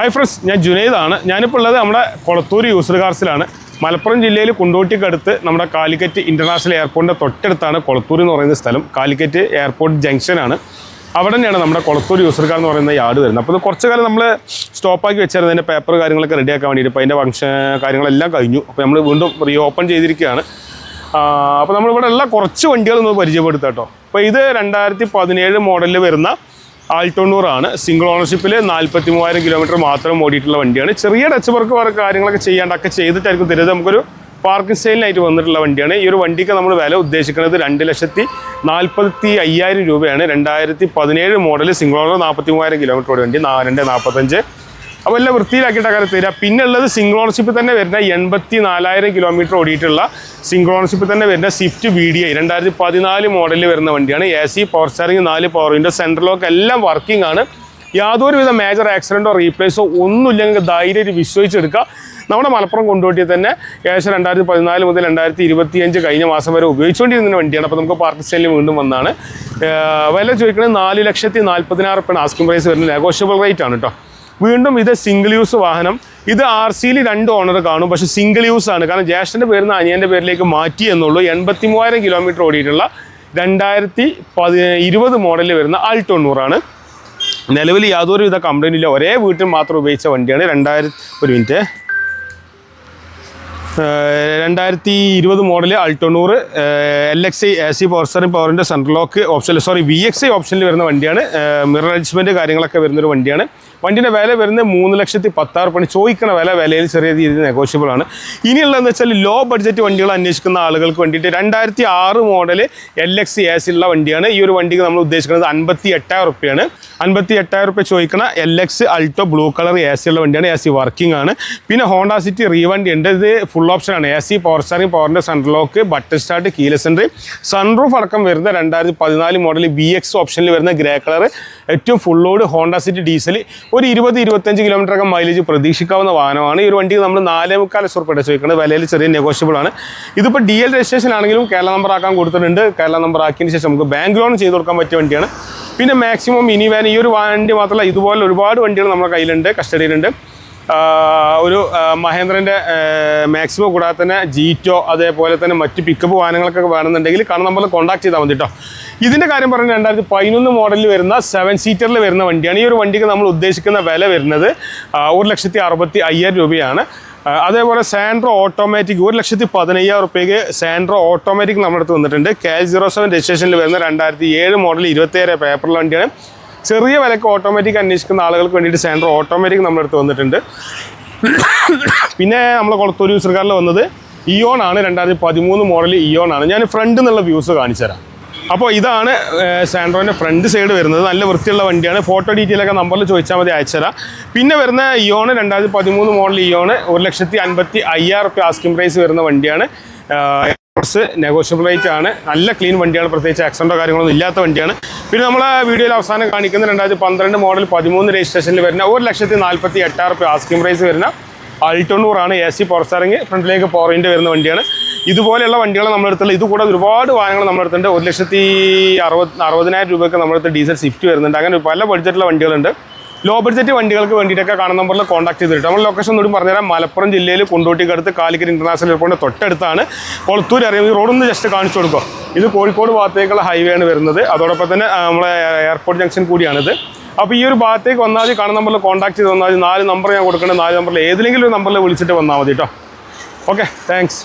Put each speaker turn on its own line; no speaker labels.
Hi friends ഞാൻ ജുനൈദാണ്. ഞാനിപ്പോൾ ഉള്ളത് നമ്മുടെ കൊളത്തൂർ യൂസർ കാർസിലാണ് മലപ്പുറം ജില്ലയിൽ കുണ്ടോട്ടിക്കടുത്ത് നമ്മുടെ കാലിക്കറ്റ് ഇന്റർനാഷണൽ എയർപോർട്ടിന്റെ തൊട്ടടുത്താണ് കൊളത്തൂർ എന്ന് പറയുന്ന സ്ഥലം. കാലിക്കറ്റ് എയർപോർട്ട് ജംഗ്ഷനാണ് അവിടെ തന്നെയാണ് നമ്മുടെ കൊളത്തൂർ യൂസർ കാർ എന്ന് പറയുന്ന യാർഡ് വരുന്നത്. അപ്പോൾ ഇത് കുറച്ച് കാലം നമ്മൾ സ്റ്റോപ്പാക്കി വെച്ചായിരുന്നു. അതിന്റെ പേപ്പർ കാര്യങ്ങളൊക്കെ റെഡിയാക്കാൻ വേണ്ടിയിട്ട്. അപ്പോൾ അതിന്റെ ഫംഗ്ഷൻ കാര്യങ്ങളെല്ലാം കഴിഞ്ഞു. അപ്പോൾ നമ്മൾ വീണ്ടും റീ ഓപ്പൺ ചെയ്തിരിക്കുകയാണ് അപ്പോൾ നമ്മളിവിടെ ഉള്ള കുറച്ച് വണ്ടികൾ ഒന്ന് പരിചയപ്പെടുത്താം കേട്ടോ. അപ്പോൾ ഇത് രണ്ടായിരത്തി പതിനേഴ് മോഡലിൽ വരുന്ന ആൾട്ടോണ്ണൂറാണ് സിംഗിൾ ഓണർഷിപ്പിൽ നാൽപ്പത്തി മൂവായിരം കിലോമീറ്റർ മാത്രം ഓടിയിട്ടുള്ള വണ്ടിയാണ്. ചെറിയ ടച്ച് വർക്ക് വേറെ കാര്യങ്ങളൊക്കെ ചെയ്യാണ്ടൊക്കെ ചെയ്തിട്ടായിരിക്കും തരുന്നത് നമുക്കൊരു പാർക്കിംഗ് സ്റ്റൈലിനായിട്ട് വന്നിട്ടുള്ള വണ്ടിയാണ്. ഈ ഒരു വണ്ടിക്ക് നമ്മൾ വില ഉദ്ദേശിക്കുന്നത് രണ്ട് ലക്ഷത്തി നാൽപ്പത്തി അയ്യായിരം രൂപയാണ്. രണ്ടായിരത്തി പതിനേഴ് മോഡൽ സിംഗിൾ ഓണർ നാൽപ്പത്തി മൂവായിരം കിലോമീറ്റർ ഓടി വണ്ടി. രണ്ട് നാൽപ്പത്തഞ്ച് അപ്പോൾ എല്ലാം വൃത്തിയിലാക്കിയിട്ട് അങ്ങനെ തരിക പിന്നെ ഉള്ളത് സിംഗിൾ തന്നെ വരുന്ന എൺപത്തി നാലായിരം കിലോമീറ്റർ ഓടിയിട്ടുള്ള സിംഗിൾ തന്നെ വരുന്ന സ്വിഫ്റ്റ് വി ഡി ഐ രണ്ടായിരത്തി പതിനാല് മോഡലിൽ വരുന്ന വണ്ടിയാണ്. എ സി പവർ സ്റ്റാറിംഗ് നാല് പവർ വിൻഡോ സെൻട്രൽ ലോക്ക് എല്ലാം വർക്കിംഗ് ആണ്. യാതൊരുവിധ മേജർ ആക്സിഡന്റോ റീപ്ലേസോ ഒന്നുമില്ലെങ്കിൽ ധൈര്യം വിശ്വസിച്ചെടുക്കുക നമ്മുടെ മലപ്പുറം കൊണ്ടുപോയി തന്നെ ഏകദേശം രണ്ടായിരത്തി പതിനാല് മുതൽ രണ്ടായിരത്തി ഇരുപത്തിയഞ്ച് കഴിഞ്ഞ മാസം വരെ ഉപയോഗിച്ചുകൊണ്ടിരുന്ന വണ്ടിയാണ്. അപ്പോൾ നമുക്ക് പാർക്ക് സ്റ്റൈലിൽ വീണ്ടും വന്നാണ്. വില ചോദിക്കുന്നത് നാല് ലക്ഷത്തി നാൽപ്പതിനായിരം റുപ്യാണ്. ആസ്കിംഗ് പ്രൈസ് വരുന്നത് നെഗോഷ്യബിൾ റേറ്റ് ആണ് കേട്ടോ വീണ്ടും ഇത് സിംഗിൾ യൂസ് വാഹനം. ഇത് ആർ സിയിൽ രണ്ട് ഓണർ കാണും. പക്ഷെ സിംഗിൾ യൂസ് ആണ്. കാരണം ജ്യേഷ്ഠന്റെ പേരിൽ നിന്ന് അനിയന്റെ പേരിലേക്ക് മാറ്റി എന്നുള്ളൂ. എൺപത്തി മൂവായിരം കിലോമീറ്റർ ഓടിയിട്ടുള്ള രണ്ടായിരത്തി പതി ഇരുപത് മോഡലിൽ വരുന്ന ആൾട്ടൊണ്ണൂറാണ് നിലവിൽ യാതൊരുവിധ കംപ്ലൈന്റ് ഇല്ല. ഒരേ വീട്ടിൽ മാത്രം ഉപയോഗിച്ച വണ്ടിയാണ്. രണ്ടായിരത്തി ഒരു മിനിറ്റ് രണ്ടായിരത്തി ഇരുപത് model അൾട്ടോണൂറ് L X I A C power steering പവറിന്റെ central lock option sorry V X I ഓപ്ഷനിൽ വരുന്ന വണ്ടിയാണ്. മിറർ അഡ്ജസ്റ്റ്മെന്റ് കാര്യങ്ങളൊക്കെ വരുന്നൊരു വണ്ടിയാണ്. വണ്ടിന്റെ വില വരുന്നത് മൂന്ന് ലക്ഷത്തി പത്താറ് പണി ചോദിക്കണ വില വിലയിൽ ചെറിയ രീതിയിൽ നെഗോഷ്യബിൾ ആണ്. ഇനിയുള്ളതെന്ന് വെച്ചാൽ ലോ ബഡ്ജറ്റ് വണ്ടികൾ അന്വേഷിക്കുന്ന ആളുകൾക്ക് വേണ്ടിയിട്ട് രണ്ടായിരത്തി ആറ് model L X A C ഉള്ള വണ്ടിയാണ്. ഈ ഒരു വണ്ടിക്ക് നമ്മൾ ഉദ്ദേശിക്കുന്നത് അൻപത്തി എട്ടായിരം റുപ്യാണ്. അൻപത്തി എട്ടായിരം റുപ്യ ചോദിക്കണ L X Alto blue colour A C ഉള്ള വണ്ടിയാണ്. എ സി വർക്കിംഗ് ആണ്. പിന്നെ ഹോണ്ട സിറ്റി റീവണ്ടി ഉണ്ട്. ഇത് ഫുൾ ഓപ്ഷനാണ് എ സി പവർ സ്റ്റാറിംഗ് പവറിന്റെ lock button start keyless entry sunroof അടക്കം വരുന്ന രണ്ടായിരത്തി പതിനാല് മോഡൽ ബി എക്സ് ഓപ്ഷനിൽ വരുന്ന ഗ്രേ കളർ ഏറ്റവും full load Honda City diesel ഒരു ഇരുപത് ഇരുപത്തഞ്ച് കിലോമീറ്റർ ഒക്കെ മൈലേജ് പ്രതീക്ഷിക്കാവുന്ന വാഹനമാണ്. ഈ ഒരു വണ്ടിക്ക് നമ്മൾ നാലേ മുക്കാൽ ലക്ഷം റുപ്യ ചോദിക്കുന്നത് വിലയിൽ ചെറിയ നെഗോഷ്യബിൾ ആണ്. ഇതിപ്പോൾ ഡി എൽ രജിസ്ട്രേഷൻ ആണെങ്കിലും കേരള നമ്പർ ആക്കാൻ കൊടുത്തിട്ടുണ്ട്. കേരള നമ്പർ ആക്കിയതിന് ശേഷം നമുക്ക് ബാങ്ക് ലോൺ ചെയ്ത് കൊടുക്കാൻ പറ്റിയ വണ്ടിയാണ്. പിന്നെ മാക്സിമം ഇനി വാൻ ഈ ഒരു വണ്ടി മാത്രമല്ല ഇതുപോലെ ഒരുപാട് വണ്ടികൾ നമ്മുടെ കയ്യിലുണ്ട് കസ്റ്റഡിയിലുണ്ട് ഒരു മഹേന്ദ്രന്റെ മാക്സിമം കൂടാതെ തന്നെ ജീറ്റോ അതേപോലെ തന്നെ മറ്റ് പിക്കപ്പ് വാഹനങ്ങളൊക്കെ വേണമെന്നുണ്ടെങ്കിൽ കാണുന്ന നമ്മൾ കോൺടാക്ട് ചെയ്താൽ മതി കേട്ടോ ഇതിന്റെ കാര്യം പറഞ്ഞാൽ രണ്ടായിരത്തി പതിനൊന്ന് മോഡലിൽ വരുന്ന സെവൻ സീറ്ററിൽ വരുന്ന വണ്ടിയാണ്. ഈ ഒരു വണ്ടിക്ക് നമ്മൾ ഉദ്ദേശിക്കുന്ന വില വരുന്നത് ഒരു ലക്ഷത്തി അറുപത്തി അയ്യായിരം രൂപയാണ്. അതേപോലെ സാൻഡ്രോ ഓട്ടോമാറ്റിക് ഒരു ലക്ഷത്തി പതിനയ്യായിരം റുപ്യക്ക് സാൻഡ്രോ ഓട്ടോമാറ്റിക് നമ്മുടെ അടുത്ത് വന്നിട്ടുണ്ട്. കെ സീറോ സെവൻ രജിസ്ട്രേഷനിൽ വരുന്ന രണ്ടായിരത്തി ഏഴ് മോഡൽ ഇരുപത്തേഴ് പേപ്പറിലെ വണ്ടിയാണ്. ചെറിയ വിലക്ക് ഓട്ടോമാറ്റിക് അന്വേഷിക്കുന്ന ആളുകൾക്ക് വേണ്ടിയിട്ട് സെന്റർ ഓട്ടോമാറ്റിക് നമ്മളെടുത്ത് വന്നിട്ടുണ്ട്. പിന്നെ നമ്മൾ കൊളത്തൂർ യൂസർക്കാരിൽ വന്നത് ഇയോൺ ആണ്. രണ്ടായിരത്തി പതിമൂന്ന് മോഡൽ ഇയോൺ ആണ്. ഞാൻ ഫ്രണ്ട് എന്നുള്ള വ്യൂസ് കാണിച്ചു തരാം. അപ്പോൾ ഇതാണ് സാൻഡ്രോന്റെ ഫ്രണ്ട് സൈഡ് വരുന്നത്. നല്ല വൃത്തിയുള്ള വണ്ടിയാണ്. ഫോട്ടോ ഡീറ്റെയിൽ ഒക്കെ നമ്പറിൽ ചോദിച്ചാൽ മതി അയച്ചുതരാം പിന്നെ വരുന്ന ഇയോണ് രണ്ടായിരത്തി പതിമൂന്ന് മോഡൽ ഇയോണ് ഒരു ലക്ഷത്തി അൻപത്തി അയ്യായിരം റുപ്യ ആസ്കിംഗ് പ്രൈസ് വരുന്ന വണ്ടിയാണ്. നെഗോഷ്യബിൾ റേറ്റ് ആണ്. നല്ല ക്ലീൻ വണ്ടിയാണ് പ്രത്യേകിച്ച് ആക്സിഡന്റോ കാര്യങ്ങളൊന്നും ഇല്ലാത്ത വണ്ടിയാണ്. പിന്നെ നമ്മൾ വീഡിയോയിൽ അവസാനം കാണിക്കുന്ന രണ്ടായിരത്തി പന്ത്രണ്ട് മോഡൽ പതിമൂന്ന് രജിസ്ട്രേഷനിൽ വരുന്ന ഒരു ലക്ഷത്തി നാൽപ്പത്തി എട്ടായിരം റുപ്യ ആസ്കിംഗ് പ്രൈസ് വരുന്ന അൾട്ടോണ്ണൂറാണ് എ സി പവർ ഫ്രണ്ടിലേക്ക് പവറിന്റെ വരുന്ന വണ്ടിയാണ്. ഇതുപോലെയുള്ള വണ്ടികൾ നമ്മളെടുത്തുള്ള ഇത് കൂടാതെ ഒരുപാട് വാഹനങ്ങൾ നമ്മളെടുത്തിട്ടുണ്ട് ഒരു ലക്ഷത്തി അറുപത് അറുപതിനായിരം രൂപയ്ക്ക് നമ്മളെടുത്ത് ഡീസൽ സ്വിഫ്റ്റ് വരുന്നുണ്ട്. അങ്ങനെ പല ബഡ്ജറ്റുള്ള വണ്ടികളുണ്ട്. ലോ ബഡ്ജറ്റ് വണ്ടികൾക്ക് വേണ്ടിയിട്ടൊക്കെ കാണുന്ന നമ്പറിൽ കോൺടാക്ട് ചെയ്തിട്ട് നമ്മൾ ലൊക്കേഷൻ ഒന്നും പറഞ്ഞുതരാം. മലപ്പുറം ജില്ലയിൽ കൊണ്ടോട്ടിക്കടുത്ത് കാലിക്കറ്റ് ഇന്റർനാഷണൽ എയർപോർട്ടിന്റെ തൊട്ടടുത്താണ്. കൊളത്തൂർ അറിയാം. ഈ റോഡൊന്ന് ജസ്റ്റ് കാണിച്ചു കൊടുക്കുക ഇത് കോഴിക്കോട് ഭാഗത്തേക്കുള്ള ഹൈവേ ആണ് വരുന്നത്. അതോടൊപ്പം തന്നെ നമ്മളെ എയർപോർട്ട് ജംഗ്ഷൻ കൂടിയാണിത്. അപ്പോൾ ഈ ഒരു ഭാഗത്തേക്ക് വന്നാൽ മതി. കാണുന്ന നമ്പറിൽ കോൺടാക്ട് ചെയ്ത് വന്നാൽ മതി. നാല് നമ്പർ ഞാൻ കൊടുക്കേണ്ടത് നാല് നമ്പറിൽ ഏതെങ്കിലും ഒരു നമ്പറിൽ വിളിച്ചിട്ട് വന്നാൽ മതി കേട്ടോ. Okay thanks